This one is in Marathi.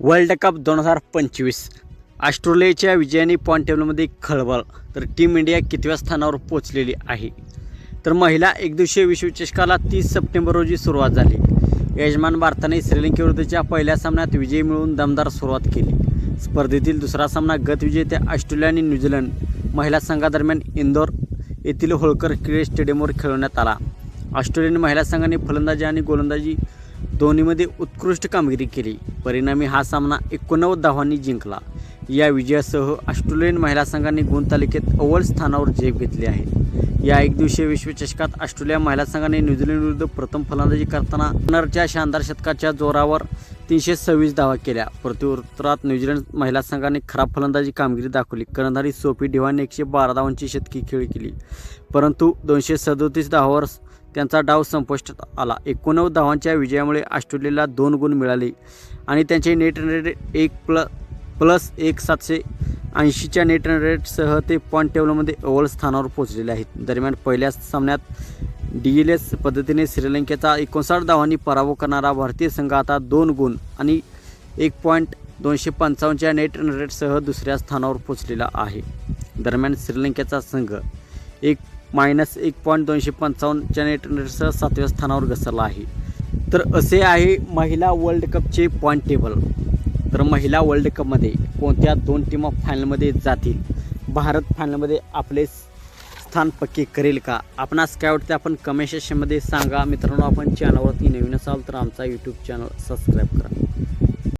वर्ल्ड कप दोन हजार पंचवीस. ऑस्ट्रेलियाच्या विजयाने पॉईंट टेबलमध्ये खळबळ. तर टीम इंडिया कितव्या स्थानावर पोचलेली आहे? तर महिला एकदिवसीय विश्वचषकाला तीस सप्टेंबर रोजी सुरुवात झाली. यजमान भारताने श्रीलंकेविरुद्धच्या पहिल्या सामन्यात विजय मिळवून दमदार सुरुवात केली. स्पर्धेतील दुसरा सामना गतविजेत्या ऑस्ट्रेलिया आणि न्यूझीलंड महिला संघादरम्यान इंदोर येथील होळकर क्रिकेट स्टेडियमवर खेळवण्यात आला. ऑस्ट्रेलियन महिला संघाने फलंदाजी आणि गोलंदाजी दोन्हीमध्ये उत्कृष्ट कामगिरी केली. परिणामी हा सामना एकोणनव्वद धावांनी जिंकला. या विजयासह ऑस्ट्रेलियन महिला संघाने गुणतालिकेत अव्वल स्थानावर झेप घेतली आहे. या एकदिवसीय विश्वचषकात ऑस्ट्रेलिया महिला संघाने न्यूझीलंड विरुद्ध प्रथम फलंदाजी करताना नरच्या शानदार शतकाच्या जोरावर तीनशे सव्वीस धावा केल्या. प्रत्युत्तरात न्यूझीलंड महिला संघाने खराब फलंदाजी कामगिरी दाखवली. कर्णधारी सोपी डिव्हाने एकशे बारा धावांची शतकी खेळी केली. परंतु दोनशे सदोतीस धावावर त्यांचा डाव संपुष्टात आला. एकोणनव्वद धावांच्या विजयामुळे ऑस्ट्रेलियाला दोन गुण मिळाले आणि त्यांचे नेट रन रेट एक प्ल प्लस एक सातशे ऐंशीच्या नेट रन रेटसह ते पॉईंट टेबलमध्ये अव्वल स्थानावर पोहोचलेले आहेत. दरम्यान पहिल्या सामन्यात डी एल एस पद्धतीने श्रीलंकेचा एकोणसाठ धावांनी पराभव करणारा भारतीय संघ आता दोन गुण आणि एक पॉईंट दोनशे पंचावन्नच्या नेट रन रेटसह दुसऱ्या स्थानावर पोहोचलेला आहे. दरम्यान श्रीलंकेचा संघ एक मायनस एक पॉईंट दोनशे पंचावन्नच्या नेट सातव्या स्थानावर घसरला आहे. तर असे आहे महिला वर्ल्ड कपचे पॉईंट टेबल तर महिला वर्ल्ड कपमध्ये कोणत्या दोन टीमा फायनलमध्ये जातील? भारत फायनलमध्ये आपले स्थान पक्के करेल का? आपणास काय वाटते? आपण कमेंट सेक्शनमध्ये सांगा. मित्रांनो आपण चॅनलवरती नवीन असाल तर आमचा यूट्यूब चॅनल सबस्क्राईब करा.